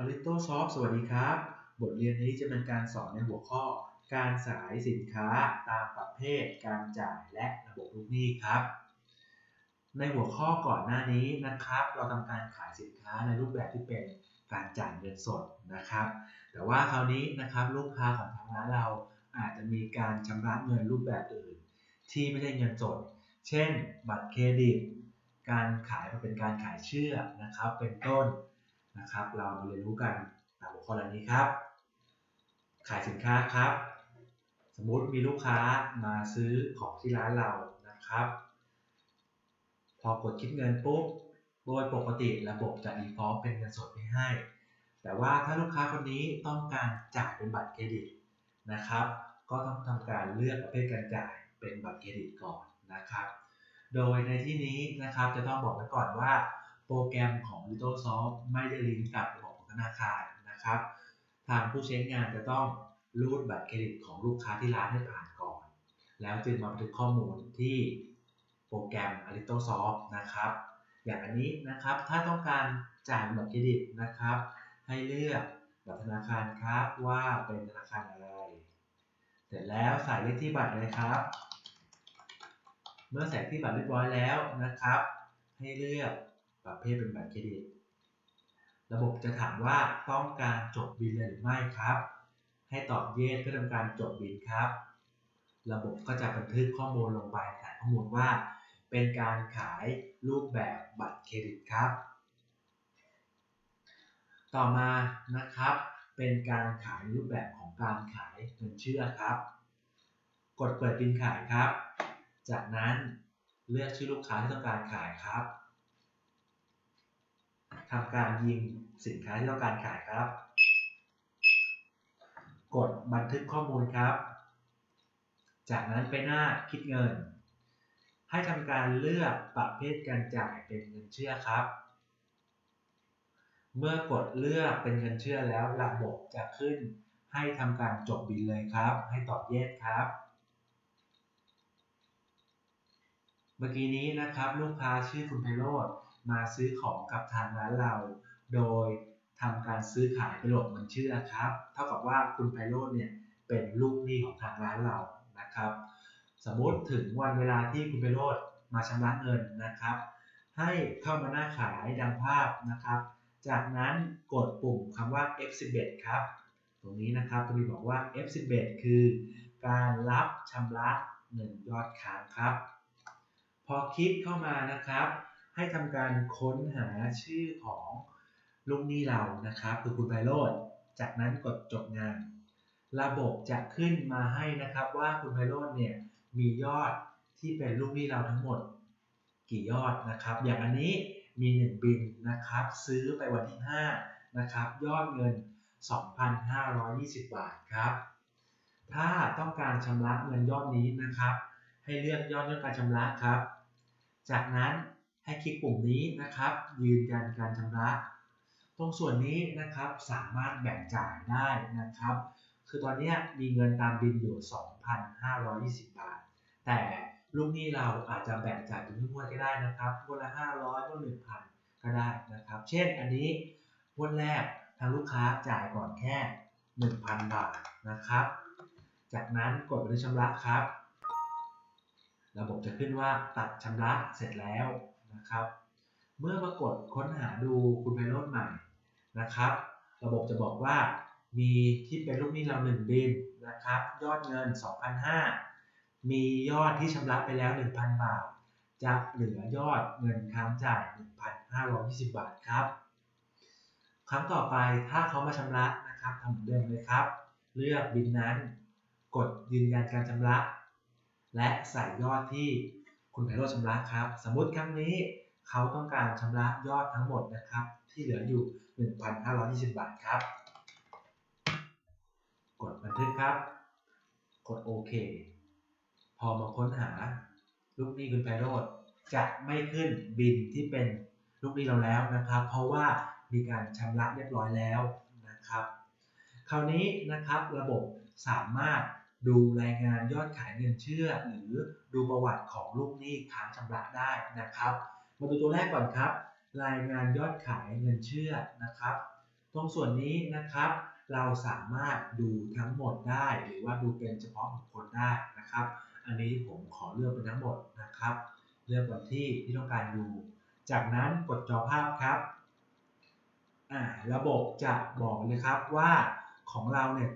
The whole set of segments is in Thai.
a r i t o s o f t สวัสดีครับ บทเรียนนี้จะเป็นการสอนในหัวข้อ การสายสินค้าตามประเภท การจ่ายและระบบลูกหนี้ครับ ในหัวข้อก่อนหน้านี้นะครับ เราทำการขายสินค้าในรูปแบบที่เป็นการจ่ายเงินสดนะครับ แต่ว่าคราวนี้นะครับลูกค้าของทางร้านเราอาจจะมีการชำระเงินรูปแบบอื่น ที่ไม่ใช่เงินสด เช่น บัตรเครดิต การขายมาเป็นการขายเชื่อนะครับเป็นต้น นะครับ เรามาเรียนรู้กันตามหัวข้อเหล่านี้ครับ ขายสินค้าครับ สมมุติมีลูกค้ามาซื้อของที่ร้านเรานะครับ พอกดคิดเงินปุ๊บโดยปกติระบบจะ default เป็นเงินสดไม่ให้ แต่ว่าถ้าลูกค้าคนนี้ต้องการจ่ายเป็นบัตรเครดิตนะครับ ก็ต้องทำการเลือกประเภทการจ่ายเป็นบัตรเครดิตก่อนนะครับ โดยในที่นี้นะครับจะต้องบอกไว้ก่อนว่า โปรแกรมของ l i t t l e s o f t ไม่ได้ลิงก์กับระบบของธนาคารนะครับ ทางผู้ใช้งานจะต้องรูดบัตรเครดิตของลูกค้าที่ร้านให้ผ่านก่อน แล้วจึงมาบันทึกข้อมูลที่โปรแกรม a l i t o s o f t นะครับ อย่างอันนี้นะครับถ้าต้องการจ่ายบัตรเครดิตนะครับ ให้เลือกบัตรธนาคารครับว่าเป็นธนาคารอะไร เสร็จแล้วใส่เลขที่บัตรเลยครับ เมื่อใส่ที่บัตรเรียบร้อยแล้วนะครับ ให้เลือก ประเภทเป็นบัตรเครดิต ระบบจะถามว่าต้องการจดบินเลยหรือไม่ครับ ให้ตอบ yes เพื่อทำการจดบินครับ ระบบก็จะบันทึกข้อมูลลงไปฐานข้อมูลว่า เป็นการขายรูปแบบบัตรเครดิตครับ ต่อมานะครับเป็นการขายรูปแบบของการขายเงินเชื่อครับ กดเปิดบินขายครับ จากนั้นเลือกชื่อลูกค้าที่ต้องการขายครับ ทำการยิงสินค้าที่ต้องการขายครับ กดบันทึกข้อมูลครับ จากนั้นไปหน้าคิดเงิน ให้ทำการเลือกประเภทการจ่ายเป็นเงินเชื่อครับ เมื่อกดเลือกเป็นเงินเชื่อแล้วระบบจะขึ้น ให้ทำการจบบินเลยครับ ให้ตอบเยสครับเมื่อกี้นี้นะครับลูกค้าชื่อคุณไพโรธ มาซื้อของกับทางร้านเรา โดยทำการซื้อขายเป็นระบบเงินเชื่อครับ เท่ากับว่าคุณไพโรธเนี่ยเป็นลูกหนี้ของทางร้านเรานะครับ สมมติถึงวันเวลาที่คุณไพโรธมาชำระเงินนะครับ ให้เข้ามาหน้าขายดังภาพนะครับ จากนั้นกดปุ่มคำว่า F11 ครับ ตรงนี้นะครับตรงนี้บอกว่า F11 คือ การรับชำระเงินยอดค้างครับ พอคลิกเข้ามานะครับ ให้ทำการค้นหาชื่อของลูกหนี้เรานะครับคือคุณไพโรธจากนั้นกดจบงาน ระบบจะขึ้นมาให้นะครับว่าคุณไพโรธเนี่ยมียอดที่เป็นลูกหนี้เราทั้งหมด กี่ยอดนะครับ อย่างอันนี้มี 1 บินนะครับ ซื้อไปวันที่ 5 นะครับ ยอดเงิน 2,520 บาทครับ ถ้าต้องการชำระเงินยอดนี้นะครับ ให้เลือกยอดยอดการชำระครับ จากนั้น ให้คลิกปุ่มนี้นะครับ ยืนยันการชำระ ตรงส่วนนี้นะครับสามารถแบ่งจ่ายได้นะครับ คือตอนนี้มีเงินตามบินอยู่ 2,520 บาท แต่ลูกหนี้เราอาจจะแบ่งจ่ายเป็นงวดก็ได้นะครับงวดละ 500งวด1,000ก็ได้นะครับ เช่นอันนี้งวดแรกทางลูกค้าจ่ายก่อนแค่ 1,000 บาทนะครับ จากนั้นกดบันทึกชำระครับ ระบบจะขึ้นว่าตัดชำระเสร็จแล้ว นะครับ เมื่อปรากฏค้นหาดูคุณไพโรจน์ใหม่นะครับ ระบบจะบอกว่ามีที่เป็นลูกหนี้เรา1บินนะครับ ยอดเงิน 2,500 มียอดที่ชำระไปแล้ว 1,000 บาท จะเหลือยอดเงินค้างจ่าย 1,520 บาทครับ ครั้งต่อไปถ้าเขามาชำระนะครับทำเหมือนเดิมเลยครับ เลือกบินนั้น กดยืนยันการชำระ และใส่ยอดที่ คุณไพโรจน์ชำระครับ สมมุติครั้งนี้เขาต้องการชำระยอดทั้งหมดนะครับ ที่เหลืออยู่ 1,520 บาทครับ กดบันทึกครับ กดโอเค พอมาค้นหา ลูกหนี้คุณไพโรจน์จะไม่ขึ้นบินที่เป็นลูกหนี้เราแล้วนะครับ เพราะว่ามีการชำระเรียบร้อยแล้วนะครับ คราวนี้นะครับระบบสามารถ ดูรายงานยอดขายเงินเชื่อ หรือดูประวัติของลูกหนี้ค้างชำระได้นะครับ มาดูตัวแรกก่อนครับ รายงานยอดขายเงินเชื่อนะครับ ตรงส่วนนี้นะครับ เราสามารถดูทั้งหมดได้ หรือว่าดูเป็นเฉพาะบุคคลได้นะครับ อันนี้ผมขอเลือกเป็นทั้งหมดนะครับ เลือกวันที่ที่ต้องการดู จากนั้นกดจอภาพครับระบบจะบอกเลยครับว่าของเราเนี่ย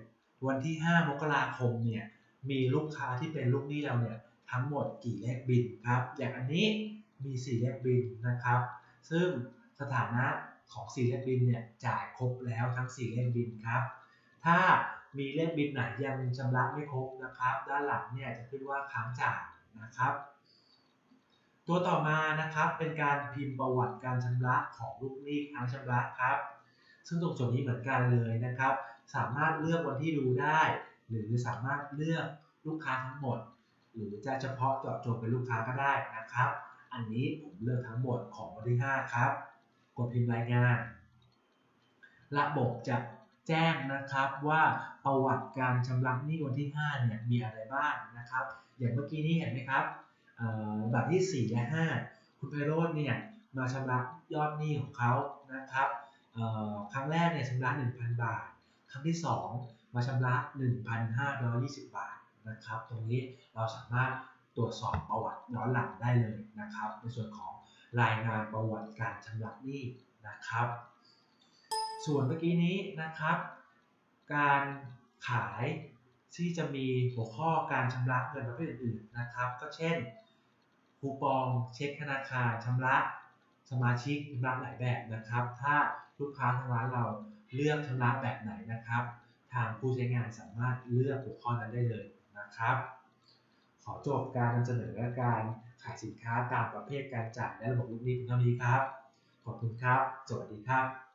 วันที่ 5 มกราคมเนี่ยมีลูกค้าที่เป็นลูกหนี้เราเนี่ยทั้งหมดกี่เลขบินครับ อย่างอันนี้มี 4 เลขบินนะครับ ซึ่งสถานะของ 4 เลขบินเนี่ยจ่ายครบแล้วทั้ง 4 เลขบินครับ ถ้ามีเลขบินไหนยังชำระไม่ครบนะครับ ด้านหลังเนี่ยจะขึ้นว่าค้างจ่ายนะครับ ตัวต่อมานะครับเป็นการพิมพ์ประวัติการชำระของลูกหนี้ค้างชำระครับ ซึ่งตรงส่วนนี้เหมือนกันเลยนะครับ สามารถเลือกวันที่ดูได้ หรือสามารถเลือกลูกค้าทั้งหมด หรือจะเฉพาะเจาะจงเป็นลูกค้าก็ได้นะครับ อันนี้ผมเลือกทั้งหมดของวันที่ 5 ครับ กดพิมพ์รายงาน ระบบจะแจ้งนะครับว่าประวัติการชำระหนี้วันที่ 5 เนี่ยมีอะไรบ้างนะครับ อย่างเมื่อกี้นี้เห็นไหมครับเอ่อแบบที่ 4 และ 5 คุณไพโรจน์เนี่ยมาชำระยอดหนี้ของเขานะครับ ครั้งแรกเนี่ยชำระ 1,000 บาท ครั้งที่ 2 มาชำระ 1,520 บาทนะครับ ตรงนี้เราสามารถตรวจสอบประวัติย้อนหลังได้เลยนะครับ ในส่วนของรายงานประวัติการชำระหนี้นะครับ ส่วนเมื่อกี้นี้นะครับ การขายที่จะมีหัวข้อการชำระเงินประเภทอื่นๆนะครับ ก็เช่นคูปองเช็คธนาคารชำระสมาชิกชำระหลายแบบนะครับ ถ้า ลูกค้าทางร้านเราเลือกชำระแบบไหนนะครับ ทางผู้ใช้งานสามารถเลือกหัวข้อนั้นได้เลยนะครับ ขอจบการนำเสนอการขายสินค้าตามประเภทการจ่ายและระบบลูกหนี้เพียงเท่านี้ครับ ขอบคุณครับ สวัสดีครับ